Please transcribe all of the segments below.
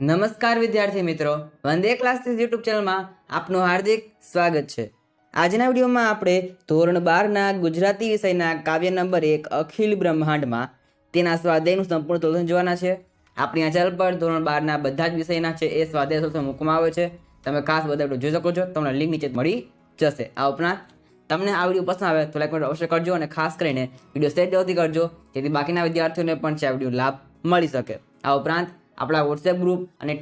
નમસ્કાર વિદ્યાર્થી મિત્રો. વંદે ક્લાસીસ યુટ્યુબ ચેનલમાં આપનું હાર્દિક સ્વાગત છે. આજના વિડીયોમાં આપણે ધોરણ બારના ગુજરાતી વિષયના કાવ્ય નંબર એક અખિલ બ્રહ્માંડમાં તેના સ્વાધ્યાયનું સંપૂર્ણ તોલન જોવાના છે. આપણી આ પર ધોરણ બારના બધા જ વિષયના છે એ સ્વાધ્યાય સોલ્યુશન મૂકવામાં આવે છે. તમે ખાસ બધા જોઈ શકો છો. તમને લિંક નીચે મળી જશે. આ ઉપરાંત તમને આ વીડિયો પસંદ આવે તો લાઈક અવશ્ય કરજો અને ખાસ કરીને વીડિયો શેર જલ્દી કરજો. જેથી બાકીના વિદ્યાર્થીઓને પણ આ વીડિયો લાભ મળી શકે. આ ઉપરાંત આપણા વોટ્સએપ ગ્રુપ અને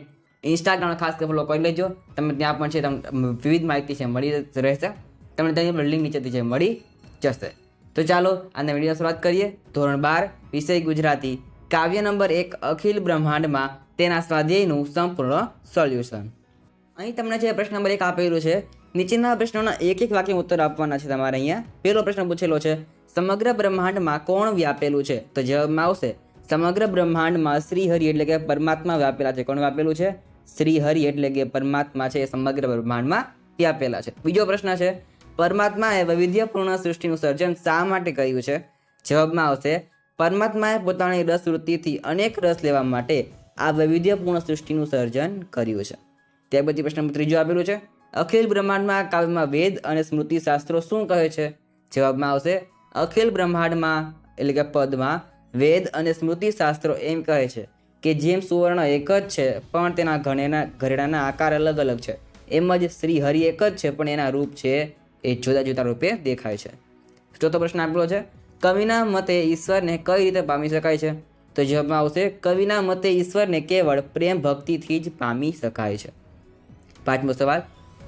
ઇન્સ્ટાગ્રામ ખાસ કરી ફોલો કરી લેજો. તમે ત્યાં પણ છે, તમને વિવિધ માહિતી છે, મળી રહેશે. તમને ત્યાં લિંક નીચેથી છે, મળી જશે. તો ચાલો આના વીડિયો શરૂઆત કરીએ. ધોરણ બાર, વિષય ગુજરાતી. કાવ્ય નંબર એક, અખિલ બ્રહ્માંડમાં તેના સ્વાધ્યાયનું સંપૂર્ણ સોલ્યુશન અહીં તમને જે પ્રશ્ન નંબર એક આપેલું છે. નીચેના પ્રશ્નોના એક એક વાક્ય ઉત્તર આપવાના છે તમારે અહીંયા. પહેલો પ્રશ્ન પૂછેલો છે, સમગ્ર બ્રહ્માંડમાં કોણ વ્યાપેલું છે? તો જવાબમાં આવશે સમગ્ર બ્રહ્માંડમાં શ્રીહરિ એટલે કે પરમાત્મા વ્યાપેલા છે. કોણ વ્યાપેલું છે? શ્રીહરિ એટલે કે પરમાત્મા છે એ સમગ્ર બ્રહ્માંડમાં વ્યાપેલા છે. બીજો પ્રશ્ન છે, પરમાત્માએ વૈવિધ્યપૂર્ણ સૃષ્ટિનું સર્જન શા માટે કર્યું છે? જવાબમાં આવશે, પરમાત્માએ પોતાની રસ વૃત્તિથી અનેક રસ લેવા માટે આ વૈવિધ્યપૂર્ણ સૃષ્ટિનું સર્જન કર્યું છે. ત્યાર પછી પ્રશ્ન ત્રીજો આપેલું છે, અખિલ બ્રહ્માંડમાં કાવ્યમાં વેદ અને સ્મૃતિ શાસ્ત્રો શું કહે છે? જવાબમાં આવશે, અખિલ બ્રહ્માંડમાં એટલે કે પદમાં વેદ અને સ્મૃતિ શાસ્ત્રો એમ કહે છે કે જેમ સુવર્ણ એક જ છે, પણ તેના ઘણેના ઘરેણાના આકાર અલગ અલગ છે. એમ જ શ્રી હરિ એક જ છે, પણ એના રૂપ છે એ જુદા જુદા રૂપે દેખાય છે. ચોથો પ્રશ્ન આપેલો છે, કવિના મતે ઈશ્વરને કઈ રીતે પામી શકાય છે? તો જવાબમાં આવશે, કવિના મતે ઈશ્વરને કેવળ પ્રેમ ભક્તિથી જ પામી શકાય છે. પાંચમો સવાલ,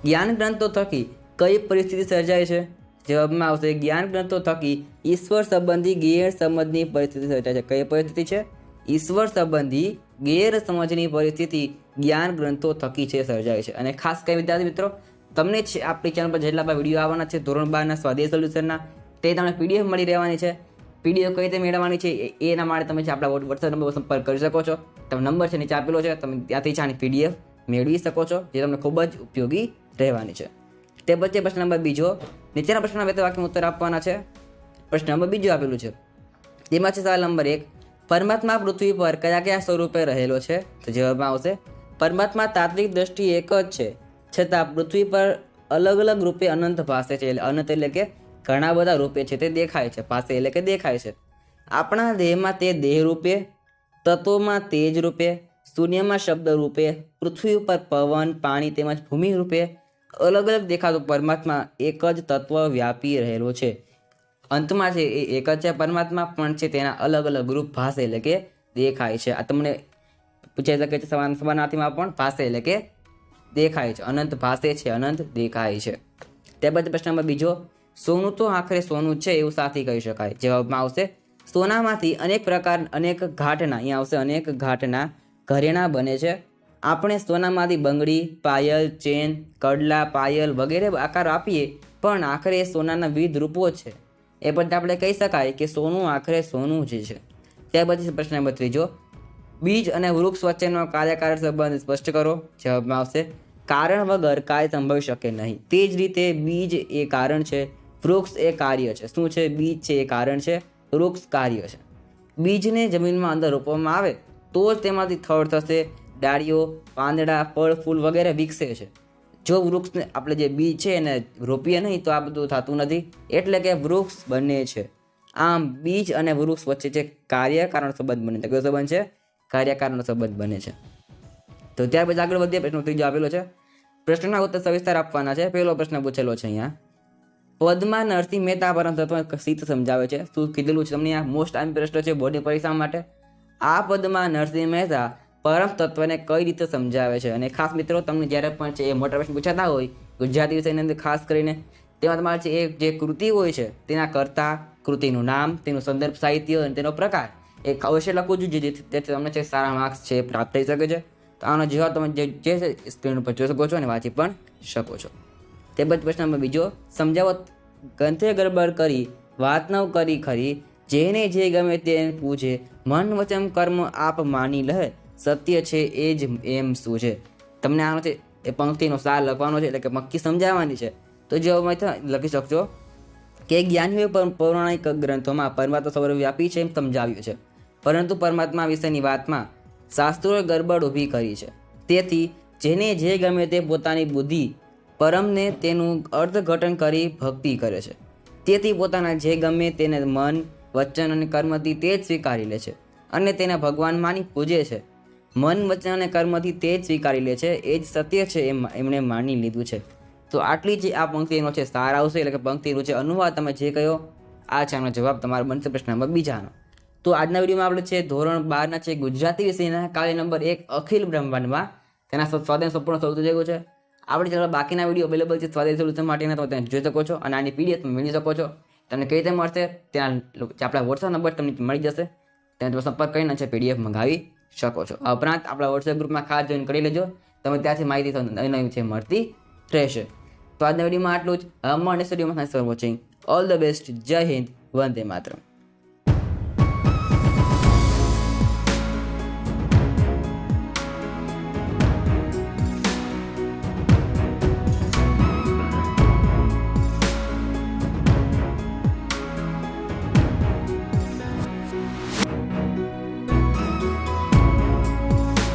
જ્ઞાન ગ્રંથો થકી કઈ પરિસ્થિતિ સર્જાય છે? જવાબમાં આવશે જ્ઞાન ગ્રંથો થકી ઈશ્વર સંબંધી ગેરસમજની પરિસ્થિતિ સર્જાય છે. કઈ પરિસ્થિતિ છે? ઈશ્વર સંબંધી ગેરસમજની પરિસ્થિતિ જ્ઞાન ગ્રંથો થકી છે, સર્જાય છે. અને ખાસ કઈ વિદ્યાર્થી મિત્રો, તમને છે આપણી ચેનલ પર જેટલા પણ વીડિયો આવવાના છે, ધોરણ બારના સ્વાધ્યાય સોલ્યુશનના તે તમને પીડીએફ મળી રહેવાની છે. પીડીએફ કઈ રીતે મેળવવાની છે એના માટે તમે છે આપણા વોટ્સએપ નંબર પર સંપર્ક કરી શકો છો. તમે નંબર છે, નીચે આપેલો છે, તમે ત્યાંથી છે આની પીડીએફ મેળવી શકો છો, જે તમને ખૂબ જ ઉપયોગી રહેવાની છે. તે પછી પ્રશ્ન નંબર બીજો. નીચેના પ્રશ્નના બે વાક્ય ઉત્તર આપવાના છે. પ્રશ્ન નંબર બીજો આપેલું છે. તેમાં છે સવાલ નંબર એક, પરમાત્મા પૃથ્વી પર કયા કયા સ્વરૂપે રહેલો છે? તો જવાબમાં આવશે, પરમાત્મા તાત્વિક દ્રષ્ટિ એક જ છે. છતાં પૃથ્વી પર અલગ અલગ રૂપે અનંત ભાસે છે, એટલે અનંત એટલે કે ઘણા બધા રૂપે છે તે દેખાય છે પાસે એટલે કે દેખાય છે. આપણા દેહમાં તે દેહ રૂપે, તત્વોમાં તેજ રૂપે, શૂન્યમાં શબ્દ રૂપે, પૃથ્વી ઉપર પવન, પાણી તેમજ ભૂમિ રૂપે અલગ અલગ દેખાતો પરમાત્મા એક જ તત્વ વ્યાપી રહેલો છે. અંતમાં છે એ એક જ છે. પરમાત્મા પણ છે તેના અલગ અલગ રૂપ ભાષે એટલે કે દેખાય છે. આ તમને પૂછાઈ શકે છે સમાન સમાનાર્થીમાં પણ ભાષે એટલે કે દેખાય છે. અનંત ભાષે છે, અનંત દેખાય છે. ત્યારબાદ પ્રશ્ન નંબર બીજો, સોનું તો આખરે સોનું છે એવું સાથી કહી શકાય. જવાબમાં આવશે, સોનામાંથી અનેક પ્રકાર અનેક ઘાટના, અહીંયા આવશે અનેક ઘાટના ઘરેણા બને છે. આપણે સોનામાંથી બંગડી, પાયલ, ચેન, કડલા, પાયલ વગેરે આકાર આપીએ, પણ આખરે એ સોનાના વિવિધ રૂપો છે. એ બધા આપણે કહી શકાય કે સોનું આખરે સોનું જ છે. ત્યાર પછી પ્રશ્ન નંબર ત્રીજો. બીજ અને વૃક્ષ વચ્ચેનો કાર્યકારણ સંબંધ સ્પષ્ટ કરો. જવાબમાં આવશે, કારણ વગર કાર્ય સંભવી શકે નહીં. તે જ રીતે બીજ એ કારણ છે, વૃક્ષ એ કાર્ય છે. શું છે? બીજ છે એ કારણ છે, વૃક્ષ કાર્ય છે. બીજને જમીનમાં અંદર રોપવામાં આવે, તો જ તેમાંથી થડ થશે ડાળીઓ, પાંદડા, ફળ, ફૂલ વગેરે વિકસે છે. જો વૃક્ષને આપણે જે બીજ છે એને રોપીએ નહીં તો આ બધું થતું નથી. એટલે કે વૃક્ષ બને છે. આમ બીજ અને વૃક્ષ વચ્ચે જે કાર્યકારણ સંબંધ બને છે. કયો સંબંધ છે? કાર્યકારણ સંબંધ બને છે. તો ત્યાર પછી આગળ વધીએ. પ્રશ્ન ત્રીજો આપેલો છે. પ્રશ્નના ઉત્તર સવિસ્તાર આપવાના છે. પહેલો પ્રશ્ન પૂછેલો છે અહીંયા. પદમાં નરસિંહ મહેતા પરમ તત્વ સીત સમજાવે છે. શું કીધેલું છે તમને આ મોસ્ટ આઈમ પ્રશ્ન છે. બોર્ડની પરીક્ષા માટે. આ પદમાં નરસિંહ મહેતા પરમ તત્વને કઈ રીતે સમજાવે છે? અને ખાસ મિત્રો, તમને જ્યારે પણ છે એ મોટિવેશન પૂછાતા હોય, ગુજરાતી વિષયની અંદર ખાસ કરીને, તેમાં તમારે છે એ જે કૃતિ હોય છે, તેના કરતા કૃતિનું નામ, તેનું સંદર્ભ સાહિત્ય અને તેનો પ્રકાર, એ અવશ્ય લખવું જોઈએ, જેથી તમને છે સારા માર્ક્સ છે પ્રાપ્ત થઈ શકે છે. તો આનો જવાબ તમે જે જે સ્ક્રીન ઉપર જોઈ શકો છો અને વાંચી પણ શકો છો. તે બધ પ્રશ્ન નંબર બીજો સમજાવો ગંથે ગરબડ કરી, વાત ન કરી ખરી, જેને જે ગમે તે પૂછે, મન વચન કર્મ આપ માની લે સત્ય છે એ જ એમ શું છે? તમને આનો છે, એ પંક્તિનો સાર લખવાનો છે, એટલે કે મક્કી સમજાવવાની છે. તો જવાબમાં લખી શકશો કે જ્ઞાનીઓએ પૌરાણિક ગ્રંથોમાં પરમાત્મા સર્વવ્યાપી છે એમ સમજાવ્યું છે. પરંતુ પરમાત્મા વિશેની વાતમાં શાસ્ત્રોએ ગરબડ ઊભી કરી છે. તેથી જેને જે ગમે તે પોતાની બુદ્ધિ, પરમને તેનું અર્થઘટન કરી ભક્તિ કરે છે. તેથી પોતાના જે ગમે તેને મન, વચન અને કર્મથી તે જ સ્વીકારી લે છે અને તેને ભગવાન માની પૂજે છે. મન વચન અને કર્મથી તે જ સ્વીકારી લે છે. એ જ સત્ય છે એમ એમણે માની લીધું છે. તો આટલી જે આ પંક્તિનો છે સાર આવશે એટલે કે પંક્તિનું છે અનુવાદ તમે જે કહ્યો, આ છે આનો જવાબ તમારો બનશે પ્રશ્ન નંબર બીજાનો. તો આજના વિડીયોમાં આપણે છે ધોરણ બારના છે ગુજરાતી વિષયના કાવ્ય નંબર એક, અખિલ બ્રહ્માંડમાં. તેના સ્વ- સ્વાધ્યાય સંપૂર્ણ થતું જગ્યું છે. આપણે ચાલો બાકીના વીડિયો અવેલેબલ છે સ્વાધ્યાય સોલ્યુશન માટેના તમે જોઈ શકો છો અને આની પીડીએફ મેળવી શકો છો. તમને કઈ રીતે મળશે, ત્યાં આપણા વોટ્સઅપ નંબર તમને મળી જશે. ત્યાં તમે સંપર્ક કરીને છે પીડીએફ મંગાવી. શકો છો. આ ઉપરાંત આપણા વોટ્સએપ ગ્રુપમાં ખાસ જોઈન કરી લેજો. તમે ત્યાંથી માહિતી નવી નવી છે મળતી રહેશે. તો આજના વિડીયોમાં આટલું જ. અમર સ્ટુડિયોમાં thanks for watching all the best Jai Hind. Vande Mataram.